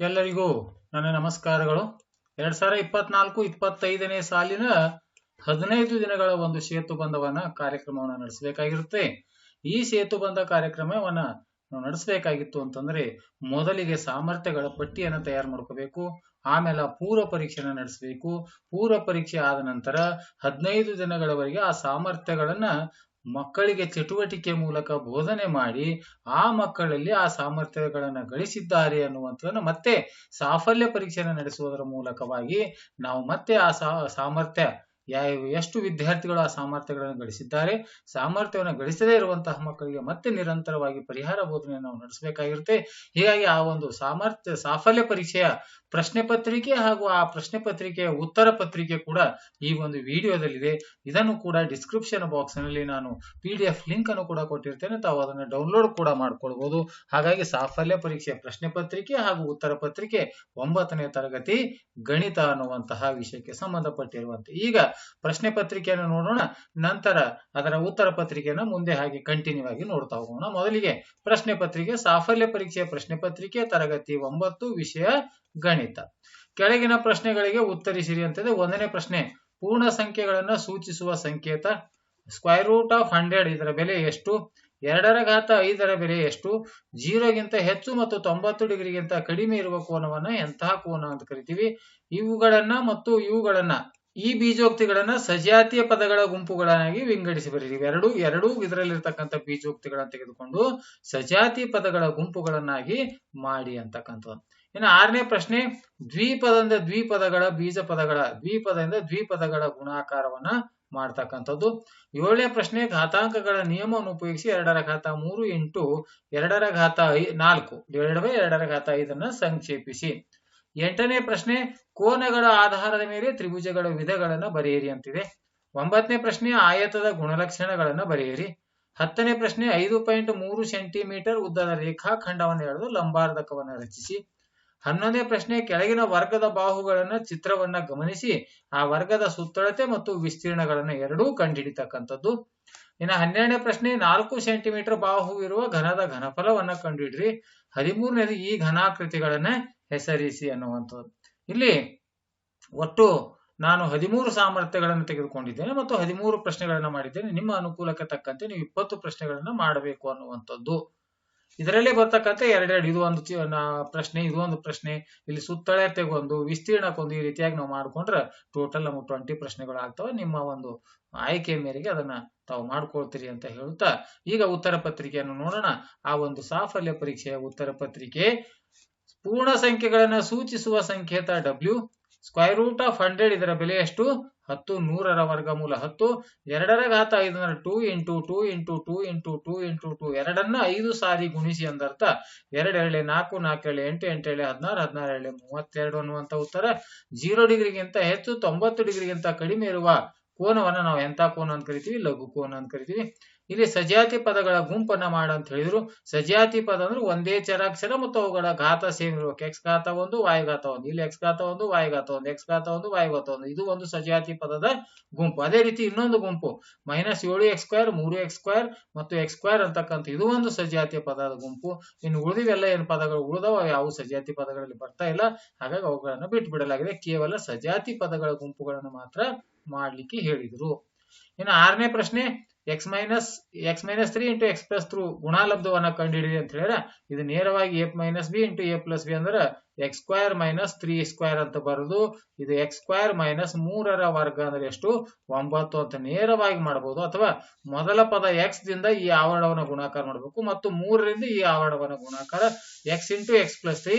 ಎಲ್ಲರಿಗೂ ನನ್ನ ನಮಸ್ಕಾರಗಳು. ಎರಡ್ ಸಾವಿರ ಇಪ್ಪತ್ನಾಲ್ಕು ಇಪ್ಪತ್ತೈದನೇ ಸಾಲಿನ ಹದಿನೈದು ದಿನಗಳ ಒಂದು ಸೇತು ಬಂಧವನ್ನ ಕಾರ್ಯಕ್ರಮವನ್ನ ನಡೆಸಬೇಕಾಗಿರುತ್ತೆ. ಈ ಸೇತು ಬಂಧ ಕಾರ್ಯಕ್ರಮವನ್ನ ನಾವು ನಡೆಸಬೇಕಾಗಿತ್ತು ಅಂತಂದ್ರೆ ಮೊದಲಿಗೆ ಸಾಮರ್ಥ್ಯಗಳ ಪಟ್ಟಿಯನ್ನು ತಯಾರು ಮಾಡ್ಕೋಬೇಕು, ಆಮೇಲೆ ಪೂರ್ವ ಪರೀಕ್ಷೆನ ನಡೆಸಬೇಕು. ಪೂರ್ವ ಪರೀಕ್ಷೆ ಆದ ನಂತರ ಹದಿನೈದು ದಿನಗಳವರೆಗೆ ಆ ಸಾಮರ್ಥ್ಯಗಳನ್ನ ಮಕ್ಕಳಿಗೆ ಚಟುವಟಿಕೆ ಮೂಲಕ ಬೋಧನೆ ಮಾಡಿ ಆ ಮಕ್ಕಳಲ್ಲಿ ಆ ಸಾಮರ್ಥ್ಯಗಳನ್ನ ಗಳಿಸಿದ್ದಾರೆ ಅನ್ನುವಂಥದ್ದನ್ನ ಮತ್ತೆ ಸಾಫಲ್ಯ ಪರೀಕ್ಷೆನ ನಡೆಸುವುದರ ಮೂಲಕವಾಗಿ ನಾವು ಮತ್ತೆ ಆ ಸಾಮರ್ಥ್ಯ ಎಷ್ಟು ವಿದ್ಯಾರ್ಥಿಗಳು ಆ ಸಾಮರ್ಥ್ಯಗಳನ್ನು ಗಳಿಸಿದ್ದಾರೆ, ಸಾಮರ್ಥ್ಯವನ್ನು ಗಳಿಸದೇ ಇರುವಂತಹ ಮಕ್ಕಳಿಗೆ ಮತ್ತೆ ನಿರಂತರವಾಗಿ ಪರಿಹಾರ ಬೋಧನೆಯನ್ನು ನಾವು ನಡೆಸಬೇಕಾಗಿರುತ್ತೆ. ಹೀಗಾಗಿ ಆ ಒಂದು ಸಾಮರ್ಥ್ಯ, ಸಾಫಲ್ಯ ಪರೀಕ್ಷೆಯ ಪ್ರಶ್ನೆ ಪತ್ರಿಕೆ ಹಾಗೂ ಆ ಪ್ರಶ್ನೆ ಪತ್ರಿಕೆಯ ಉತ್ತರ ಪತ್ರಿಕೆ ಕೂಡ ಈ ಒಂದು ವಿಡಿಯೋದಲ್ಲಿದೆ. ಇದನ್ನು ಕೂಡ ಡಿಸ್ಕ್ರಿಪ್ಷನ್ ಬಾಕ್ಸ್ನಲ್ಲಿ ನಾನು ಪಿ ಡಿ ಎಫ್ ಲಿಂಕ್ ಅನ್ನು ಕೂಡ ಕೊಟ್ಟಿರ್ತೇನೆ. ತಾವು ಅದನ್ನು ಡೌನ್ಲೋಡ್ ಕೂಡ ಮಾಡ್ಕೊಳ್ಬಹುದು ಹಾಗಾಗಿ ಸಾಫಲ್ಯ ಪರೀಕ್ಷೆಯ ಪ್ರಶ್ನೆ ಪತ್ರಿಕೆ ಹಾಗೂ ಉತ್ತರ ಪತ್ರಿಕೆ ಒಂಬತ್ತನೇ ತರಗತಿ ಗಣಿತ ಅನ್ನುವಂತಹ ವಿಷಯಕ್ಕೆ ಸಂಬಂಧಪಟ್ಟಿರುವಂತೆ. ಈಗ ಪ್ರಶ್ನೆ ಪತ್ರಿಕೆಯನ್ನು ನೋಡೋಣ. ನಂತರ ಅದರ ಉತ್ತರ ಪತ್ರಿಕೆಯನ್ನು ಮುಂದೆ ಹಾಗೆ ಕಂಟಿನ್ಯೂ ಆಗಿ ನೋಡ್ತಾ ಹೋಗೋಣ. ಮೊದಲಿಗೆ ಪ್ರಶ್ನೆ ಪತ್ರಿಕೆ, ಸಾಫಲ್ಯ ಪರೀಕ್ಷೆಯ ಪ್ರಶ್ನೆ ಪತ್ರಿಕೆ, ತರಗತಿ ಒಂಬತ್ತು, ವಿಷಯ ಗಣಿತ. ಕೆಳಗಿನ ಪ್ರಶ್ನೆಗಳಿಗೆ ಉತ್ತರಿಸಿರಿ ಅಂತಂದ್ರೆ ಒಂದನೇ ಪ್ರಶ್ನೆ, ಪೂರ್ಣ ಸಂಖ್ಯೆಗಳನ್ನ ಸೂಚಿಸುವ ಸಂಕೇತ ಸ್ಕ್ವೈರ್ ರೂಟ್ ಆಫ್ ಹಂಡ್ರೆಡ್ ಇದರ ಬೆಲೆ ಎಷ್ಟು? ಎರಡರ ಘಾತ ಐದರ ಬೆಲೆ ಎಷ್ಟು? ಜೀರೋಗಿಂತ ಹೆಚ್ಚು ಮತ್ತು ತೊಂಬತ್ತು ಡಿಗ್ರಿಗಿಂತ ಕಡಿಮೆ ಇರುವ ಕೋನವನ್ನ ಎಂತಹ ಕೋನ ಅಂತ ಕರಿತೀವಿ. ಇವುಗಳನ್ನ ಮತ್ತು ಇವುಗಳನ್ನ ಈ ಬೀಜೋಕ್ತಿಗಳನ್ನ ಸಜಾತಿಯ ಪದಗಳ ಗುಂಪುಗಳನ್ನಾಗಿ ವಿಂಗಡಿಸಿ ಬರೀರಿ. ಎರಡು ಎರಡು ಇದರಲ್ಲಿರ್ತಕ್ಕಂಥ ಬೀಜೋಕ್ತಿಗಳನ್ನ ತೆಗೆದುಕೊಂಡು ಸಜಾತಿ ಪದಗಳ ಗುಂಪುಗಳನ್ನಾಗಿ ಮಾಡಿ ಅಂತಕ್ಕಂಥದ್ದು. ಇನ್ನು ಆರನೇ ಪ್ರಶ್ನೆ, ದ್ವಿಪದದಿಂದ ದ್ವಿಪದಗಳ ಬೀಜ ಪದಗಳ ದ್ವಿಪದದಿಂದ ದ್ವಿಪದಗಳ ಗುಣಾಕಾರವನ್ನ ಮಾಡ್ತಕ್ಕಂಥದ್ದು. ಏಳನೇ ಪ್ರಶ್ನೆ, ಘಾತಾಂಕಗಳ ನಿಯಮವನ್ನು ಉಪಯೋಗಿಸಿ ಎರಡರ ಘಾತ ಮೂರು, ಎಂಟು, ಎರಡರ ಘಾತ ಐ ನಾಲ್ಕು ಬೈ ಎರಡರ ಘಾತ ಐದನ್ನ ಸಂಕ್ಷೇಪಿಸಿ. ಎಂಟನೇ ಪ್ರಶ್ನೆ ಕೋನಗಳ ಆಧಾರದ ಮೇಲೆ ತ್ರಿಭುಜಗಳ ವಿಧಗಳನ್ನು ಬರೆಯಿರಿ ಅಂತಿದೆ. ಒಂಬತ್ತನೇ ಪ್ರಶ್ನೆ ಆಯತದ ಗುಣಲಕ್ಷಣಗಳನ್ನು ಬರೆಯಿರಿ. ಹತ್ತನೇ ಪ್ರಶ್ನೆ ಐದು ಪಾಯಿಂಟ್ ಮೂರು ಸೆಂಟಿಮೀಟರ್ ಉದ್ದದ ರೇಖಾಖಂಡವನ್ನು ಎಳೆದು ಲಂಬಾರ್ಧಕವನ್ನು ರಚಿಸಿ. ಹನ್ನೊಂದನೇ ಪ್ರಶ್ನೆ ಕೆಳಗಿನ ವರ್ಗದ ಬಾಹುಗಳನ್ನ ಚಿತ್ರವನ್ನ ಗಮನಿಸಿ. ಆ ವರ್ಗದ ಸುತ್ತಳತೆ ಮತ್ತು ವಿಸ್ತೀರ್ಣಗಳನ್ನು ಎರಡೂ ಕಂಡುಹಿಡಿತಕ್ಕಂಥದ್ದು ಇನ್ನು ಹನ್ನೆರಡನೇ ಪ್ರಶ್ನೆ ನಾಲ್ಕು ಸೆಂಟಿಮೀಟರ್ ಬಾಹು ಇರುವ ಘನದ ಘನಫಲವನ್ನ ಕಂಡುಹಿಡ್ರಿ. ಹದಿಮೂರನೇದು ಈ ಘನಾಕೃತಿಗಳನ್ನ ಹೆಸರಿಸಿ ಅನ್ನುವಂಥದ್ದು. ಇಲ್ಲಿ ಒಟ್ಟು ನಾನು ಹದಿಮೂರು ಸಾಮರ್ಥ್ಯಗಳನ್ನು ತೆಗೆದುಕೊಂಡಿದ್ದೇನೆ ಮತ್ತು ಹದಿಮೂರು ಪ್ರಶ್ನೆಗಳನ್ನ ಮಾಡಿದ್ದೇನೆ. ನಿಮ್ಮ ಅನುಕೂಲಕ್ಕೆ ತಕ್ಕಂತೆ ನೀವು ಇಪ್ಪತ್ತು ಪ್ರಶ್ನೆಗಳನ್ನ ಮಾಡಬೇಕು ಅನ್ನುವಂಥದ್ದು. ಇದರಲ್ಲಿ ಬರ್ತಕ್ಕಂಥ ಎರಡೆರಡು, ಇದು ಒಂದು ಪ್ರಶ್ನೆ, ಇದು ಒಂದು ಪ್ರಶ್ನೆ. ಇಲ್ಲಿ ಸುತ್ತಳತೆಗೊಂದು ವಿಸ್ತೀರ್ಣಕ್ಕೊಂದು ಈ ರೀತಿಯಾಗಿ ನಾವು ಮಾಡಿಕೊಂಡ್ರೆ ಟೋಟಲ್ ನಮಗೆ ಟ್ವೆಂಟಿ ಪ್ರಶ್ನೆಗಳು ಆಗ್ತವೆ ನಿಮ್ಮ ಒಂದು ಆಯ್ಕೆ ಮೇರೆಗೆ ಅದನ್ನ ತಾವು ಮಾಡ್ಕೊಳ್ತೀರಿ ಅಂತ ಹೇಳುತ್ತಾ, ಈಗ ಉತ್ತರ ಪತ್ರಿಕೆಯನ್ನು ನೋಡೋಣ. ಆ ಒಂದು ಸಾಫಲ್ಯ ಪರೀಕ್ಷೆಯ ಉತ್ತರ ಪತ್ರಿಕೆ ಪೂರ್ಣ ಸಂಖ್ಯೆಗಳನ್ನ ಸೂಚಿಸುವ ಸಂಕೇತ W square root of hundred ಇದರ ಬೆಲೆ ಎಷ್ಟು? ಹತ್ತು, ನೂರರ ವರ್ಗಮೂಲ ಹತ್ತು, ಎರಡರ ಘಾತ ಐದರ two into two into two into two into two ಎರಡನ್ನ ಐದು ಸಾರಿ ಗುಣಿಸಿ ಅಂದರ್ಥ, ಎರಡು ಎಳೆ ನಾಲ್ಕು ನಾಲ್ಕು ಹೇಳಿ ಎಂಟು ಎಂಟು ಎಳೆ ಹದಿನಾರು ಹದಿನಾರು ಹೇಳಿ ಮೂವತ್ತೆರಡು ಅನ್ನುವಂತ ಉತ್ತರ ಜೀರೋ ಡಿಗ್ರಿಗಿಂತ ಹೆಚ್ಚು, ತೊಂಬತ್ತು ಡಿಗ್ರಿಗಿಂತ ಕಡಿಮೆ ಇರುವ ಕೋನವನ್ನ ನಾವು ಎಂತ ಕೋನ ಅಂತ ಕರಿತೀವಿ? ಲಘು ಕೋನ ಅಂತ ಕರಿತೀವಿ. ಇಲ್ಲಿ ಸಜಾತಿ ಪದಗಳ ಗುಂಪನ್ನ ಮಾಡ ಅಂತ ಹೇಳಿದ್ರು. ಸಜಾತಿ ಪದ ಅಂದ್ರೆ ಒಂದೇ ಚರಾಕ್ಷರ ಮತ್ತು ಅವುಗಳ ಘಾತ ಸೇಮ್ ಇರ್ಬೇಕು ಎಕ್ಸ್ ಘಾತ ಒಂದು ವಾಯುಘಾತ ಒಂದು. ಇಲ್ಲಿ ಎಕ್ಸ್ ಘಾತ ಒಂದು ವಾಯುಘಾತ ಒಂದು. ಎಕ್ಸ್ ಘಾತ ಒಂದು ವಾಯುಘಾತ ಒಂದು. ಇದು ಒಂದು ಸಜಾತಿ ಪದದ ಗುಂಪು. ಅದೇ ರೀತಿ ಇನ್ನೊಂದು ಗುಂಪು. ಮೈನಸ್ ಏಳು ಎಕ್ಸ್ ಸ್ಕ್ವೇರ್ ಮೂರು ಎಕ್ಸ್ ಸ್ಕ್ವೇರ್ ಮತ್ತು ಎಕ್ಸ್ ಸ್ಕ್ವೇರ್ ಅಂತಕ್ಕಂಥ ಇದು ಒಂದು ಸಜಾತಿ ಪದದ ಗುಂಪು. ಇನ್ನು ಉಳಿದಿವೆಲ್ಲ ಏನು ಪದಗಳು ಉಳಿದವ ಯಾವ ಸಜಾತಿ ಪದಗಳಲ್ಲಿ ಬರ್ತಾ ಇಲ್ಲ. ಹಾಗಾಗಿ ಅವುಗಳನ್ನು ಬಿಟ್ಟು ಬಿಡಲಾಗಿದೆ ಕೇವಲ ಸಜಾತಿ ಪದಗಳ ಗುಂಪುಗಳನ್ನು ಮಾತ್ರ ಮಾಡ್ಲಿಕ್ಕೆ ಹೇಳಿದ್ರು. ಇನ್ನು ಆರನೇ ಪ್ರಶ್ನೆ x minus x minus three into x plus three ಗುಣಾಲಬ್ಧವನ್ನ ಕಂಡುಹಿಡಿರಿ ಅಂತ ಹೇಳಿದ್ರೆ, ಇದು ನೇರವಾಗಿ a minus b into a plus b ಅಂದ್ರೆ x square minus three square ಅಂತ ಬರೋದು. ಇದು ಎಕ್ಸ್ ಸ್ಕ್ವೇರ್ ಮೈನಸ್ ಮೂರರ ವರ್ಗ ಅಂದ್ರೆ ಎಷ್ಟು? ಒಂಬತ್ತು ಅಂತ ನೇರವಾಗಿ ಮಾಡಬಹುದು ಅಥವಾ ಮೊದಲ ಪದ ಎಕ್ಸ್ ದಿಂದ ಈ ಆವರಣವನ್ನು ಗುಣಾಕಾರ ಮಾಡಬೇಕು. ಮತ್ತು ಮೂರರಿಂದ ಈ ಆವರಣವನ್ನು ಗುಣಾಕಾರ x into x plus three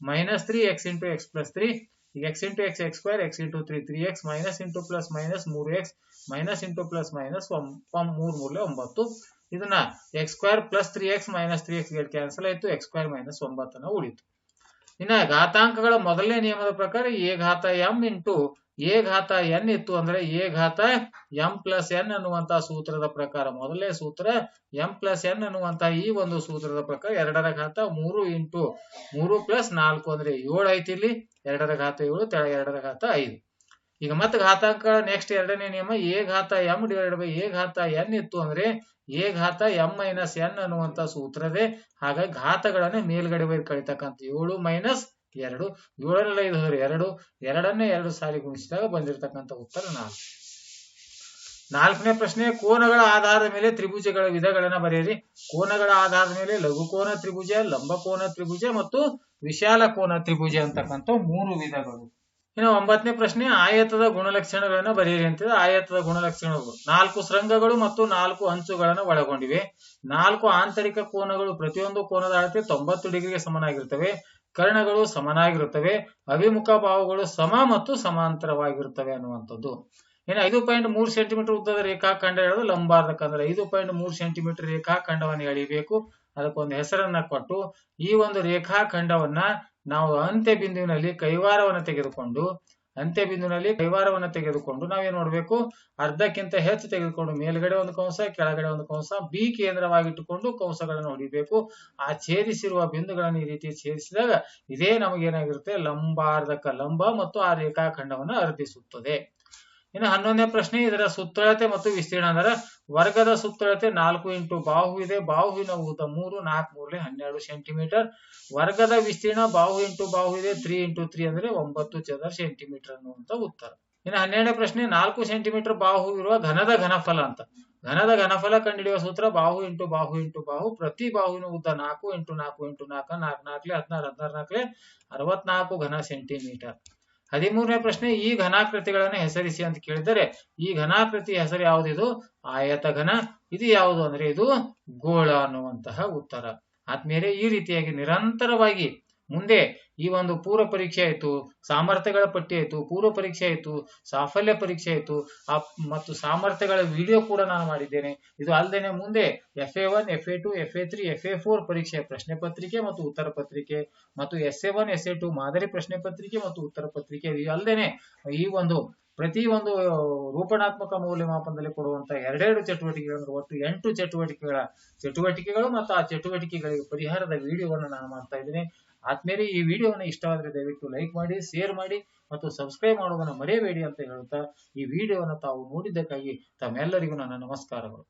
minus three x into x plus three ಈಗ x into x x square x into three three x minus into plus minus ಮೂರು x minus into plus minus ಮೂರ್ ಮೂರ್ಲೆ ಒಂಬತ್ತು. ಇದನ್ನ x square plus three x minus three x cancel ಆಯ್ತು. X square minus ಒಂಬತ್ತನ ಉಳಿತು. ಇನ್ನ ಘಾತಾಂಕಗಳ ಮೊದಲನೇ ನಿಯಮದ ಪ್ರಕಾರ ಎ ಘಾತ ಎಂ ಇಂಟು ಎ ಘಾತ ಎನ್ ಇತ್ತು ಅಂದ್ರೆ ಎ ಘಾತ ಎಂ ಪ್ಲಸ್ ಎನ್ ಅನ್ನುವಂತ ಸೂತ್ರದ ಪ್ರಕಾರ. ಮೊದಲನೇ ಸೂತ್ರ ಎಂ ಪ್ಲಸ್ ಎನ್ ಅನ್ನುವಂತ ಈ ಒಂದು ಸೂತ್ರದ ಪ್ರಕಾರ ಎರಡರ ಘಾತ ಮೂರು ಇಂಟು ಮೂರು ಪ್ಲಸ್ ನಾಲ್ಕು ಅಂದ್ರೆ ಏಳು ಐತಿ ಇಲ್ಲಿ. ಎರಡರ ಘಾತ ಏಳು, ತೆಳ ಎರಡರ ಘಾತ ಐದು. ಈಗ ಮತ್ತೆ ಘಾತಾಂಕ ನೆಕ್ಸ್ಟ್ ಎರಡನೇ ನಿಯಮ ಎ ಘಾತ ಎಂ ಡಿವೈಡ್ ಬೈ ಎ ಘಾತ ಎನ್ ಇತ್ತು ಅಂದ್ರೆ ಎ ಘಾತ ಎಂ ಮೈನಸ್ ಎನ್ ಅನ್ನುವಂತ ಸೂತ್ರದೇ. ಹಾಗಾಗಿ ಘಾತಗಳನ್ನ ಮೇಲ್ಗಡೆ ಬೈ ಕಳಿತಕ್ಕಂಥ ಏಳು ಮೈನಸ್ ಎರಡು ಏಳರಲ್ಲಿ ಐದು ಹೋದ್ರೆ ಎರಡು, ಎರಡನ್ನೇ ಎರಡು ಸಾರಿ ಗುಣಿಸಿದಾಗ ಬಂದಿರತಕ್ಕಂಥ ಉತ್ತರ ನಾಲ್ಕು. ನಾಲ್ಕನೇ ಪ್ರಶ್ನೆ, ಕೋನಗಳ ಆಧಾರದ ಮೇಲೆ ತ್ರಿಭುಜಗಳ ವಿಧಗಳನ್ನ ಬರೆಯಿರಿ. ಕೋನಗಳ ಆಧಾರದ ಮೇಲೆ ಲಘುಕೋನ ತ್ರಿಭುಜ, ಲಂಬಕೋನ ತ್ರಿಭುಜ ಮತ್ತು ವಿಶಾಲ ಕೋನ ತ್ರಿಭುಜ ಅಂತಕ್ಕಂಥ ಮೂರು ವಿಧಗಳು. ಇನ್ನು ಒಂಬತ್ತನೇ ಪ್ರಶ್ನೆ, ಆಯತದ ಗುಣಲಕ್ಷಣಗಳನ್ನ ಬರೆಯಿರಿ ಅಂತಿದೆ. ಆಯತದ ಗುಣಲಕ್ಷಣಗಳು. ನಾಲ್ಕು ಶೃಂಗಗಳು ಮತ್ತು ನಾಲ್ಕು ಅಂಚುಗಳನ್ನು ಒಳಗೊಂಡಿವೆ. ನಾಲ್ಕು ಆಂತರಿಕ ಕೋನಗಳು ಪ್ರತಿಯೊಂದು ಕೋನದ ಅಳತೆ ತೊಂಬತ್ತು ಡಿಗ್ರಿಗೆ ಸಮನಾಗಿರುತ್ತವೆ ಕರ್ಣಗಳು ಸಮನಾಗಿರುತ್ತವೆ, ಅಭಿಮುಖ ಭಾವಗಳು ಸಮ ಮತ್ತು ಸಮಾಂತರವಾಗಿರುತ್ತವೆ ಅನ್ನುವಂಥದ್ದು. ಏನು ಐದು ಪಾಯಿಂಟ್ ಮೂರು ಸೆಂಟಿಮೀಟರ್ ಉದ್ದದ ರೇಖಾಖಂಡ ಹೇಳೋದು ಲಂಬಾರ್ಧಕಂದ್ರೆ ಐದು ಪಾಯಿಂಟ್ ಮೂರು ಸೆಂಟಿಮೀಟರ್ ರೇಖಾಖಂಡವನ್ನು ಎಳಿಬೇಕು ಅದಕ್ಕೊಂದು ಹೆಸರನ್ನ ಕೊಟ್ಟು, ಈ ಒಂದು ರೇಖಾಖಂಡವನ್ನ ನಾವು ಅಂತ್ಯ ಬಿಂದುವಿನಲ್ಲಿ ಕೈವಾರವನ್ನು ತೆಗೆದುಕೊಂಡು ಅಂತ್ಯ ಬಿಂದುನಲ್ಲಿ ಕೈವಾರವನ್ನು ತೆಗೆದುಕೊಂಡು ನಾವೇನ್ ನೋಡ್ಬೇಕು ಅರ್ಧಕ್ಕಿಂತ ಹೆಚ್ಚು ತೆಗೆದುಕೊಂಡು ಮೇಲ್ಗಡೆ ಒಂದು ಕಂಸ, ಕೆಳಗಡೆ ಒಂದು ಕಂಸ ಬಿ ಕೇಂದ್ರವಾಗಿಟ್ಟುಕೊಂಡು ಕಂಸಗಳನ್ನು ಹೊಡಿಬೇಕು. ಆ ಛೇದಿಸಿರುವ ಬಿಂದುಗಳನ್ನು ಈ ರೀತಿ ಛೇದಿಸಿದಾಗ ಇದೇ ನಮಗೇನಾಗಿರುತ್ತೆ? ಲಂಬಾರ್ಧಕ ಲಂಬ ಮತ್ತು ಆ ರೇಖಾಖಂಡವನ್ನು ಅರ್ಧಿಸುತ್ತದೆ. ಇನ್ನು ಹನ್ನೊಂದನೇ ಪ್ರಶ್ನೆ, ಇದರ ಸುತ್ತಳತೆ ಮತ್ತು ವಿಸ್ತೀರ್ಣ ಅಂದ್ರೆ ವರ್ಗದ ಸುತ್ತಳತೆ ನಾಲ್ಕು ಇಂಟು ಬಾಹು ಇದೆ. ಬಾಹುವಿನ ಉದ್ದ ಮೂರು, ನಾಲ್ಕು ಮೂರಲ್ಲಿ ಹನ್ನೆರಡು ಸೆಂಟಿಮೀಟರ್. ವರ್ಗದ ವಿಸ್ತೀರ್ಣ ಬಾಹು ಇಂಟು ಬಾಹು ಇದೆ, ತ್ರೀ ಇಂಟು ತ್ರೀ ಅಂದ್ರೆ ಒಂಬತ್ತು ಚದರ ಸೆಂಟಿಮೀಟರ್ ಅನ್ನುವಂತ ಉತ್ತರ. ಇನ್ನು ಹನ್ನೆರಡನೇ ಪ್ರಶ್ನೆ, ನಾಲ್ಕು ಸೆಂಟಿಮೀಟರ್ ಬಾಹು ಇರುವ ಘನದ ಘನಫಲ ಅಂತ. ಘನದ ಘನಫಲ ಕಂಡುಹಿಡಿಯುವ ಸೂತ್ರ ಬಾಹು ಇಂಟು ಬಾಹು ಇಂಟು ಬಾಹು, ಪ್ರತಿ ಬಾಹುವಿನ ಉದ್ದ ನಾಲ್ಕು ಇಂಟು ನಾಲ್ಕು ಇಂಟು ನಾಲ್ಕು ನಾಲ್ಕು ನಾಲ್ಕಲೆ ಹದಿನಾರು ಹದಿನಾರು ನಾಲ್ಕಲೆ ಅರವತ್ನಾಲ್ಕು ಘನ ಸೆಂಟಿಮೀಟರ್. ಹದಿಮೂರನೇ ಪ್ರಶ್ನೆ, ಈ ಘನಾಕೃತಿಗಳನ್ನು ಹೆಸರಿಸಿ ಅಂತ ಕೇಳಿದರೆ, ಈ ಘನಾಕೃತಿ ಹೆಸರು ಯಾವುದಿದು ಆಯತ ಘನ ಇದು ಯಾವುದು ಅಂದ್ರೆ ಇದು ಗೋಳ ಅನ್ನುವಂತಹ ಉತ್ತರ. ಆದ್ಮೇಲೆ ಈ ರೀತಿಯಾಗಿ ನಿರಂತರವಾಗಿ ಮುಂದೆ ಈ ಒಂದು ಪೂರ್ವ ಪರೀಕ್ಷೆ ಆಯಿತು, ಸಾಮರ್ಥ್ಯಗಳ ಪಟ್ಟಿ ಆಯ್ತು, ಪೂರ್ವ ಪರೀಕ್ಷೆ ಆಯಿತು, ಸಾಫಲ್ಯ ಪರೀಕ್ಷೆ ಆಯಿತು, ಆ ಮತ್ತು ಸಾಮರ್ಥ್ಯಗಳ ವಿಡಿಯೋ ಕೂಡ ನಾನು ಮಾಡಿದ್ದೇನೆ. ಇದು ಅಲ್ಲದೆ ಮುಂದೆ F A one F A two F A three F A four ಪರೀಕ್ಷೆ, ಪ್ರಶ್ನೆ ಪತ್ರಿಕೆ ಮತ್ತು ಉತ್ತರ ಪತ್ರಿಕೆ ಮತ್ತು S A one S A two ಮಾದರಿ ಪ್ರಶ್ನೆ ಪತ್ರಿಕೆ ಮತ್ತು ಉತ್ತರ ಪತ್ರಿಕೆ. ಇದು ಅಲ್ಲದೆ ಈ ಒಂದು ಪ್ರತಿ ಒಂದು ರೂಪಣಾತ್ಮಕ ಮೌಲ್ಯಮಾಪನದಲ್ಲಿ ಕೊಡುವಂತ ಎರಡೆರಡು ಚಟುವಟಿಕೆಗಳು ಒಟ್ಟು ಎಂಟು ಚಟುವಟಿಕೆಗಳ ಚಟುವಟಿಕೆಗಳು ಮತ್ತು ಆ ಚಟುವಟಿಕೆಗಳಿಗೆ ಪರಿಹಾರದ ವಿಡಿಯೋವನ್ನು ನಾನು ಮಾಡ್ತಾ ಇದ್ದೀನಿ. ಆದ್ಮೇಲೆ ಈ ವಿಡಿಯೋವನ್ನು ಇಷ್ಟವಾದರೆ ದಯವಿಟ್ಟು ಲೈಕ್ ಮಾಡಿ, ಶೇರ್ ಮಾಡಿ ಮತ್ತು ಸಬ್ಸ್ಕ್ರೈಬ್ ಮಾಡೋದನ್ನ ಮರೆಯಬೇಡಿ ಅಂತ ಹೇಳುತ್ತಾ ಈ ವಿಡಿಯೋವನ್ನು ತಾವು ನೋಡಿದ್ದಕ್ಕಾಗಿ ತಮ್ಮೆಲ್ಲರಿಗೂ ನನ್ನ ನಮಸ್ಕಾರಗಳು.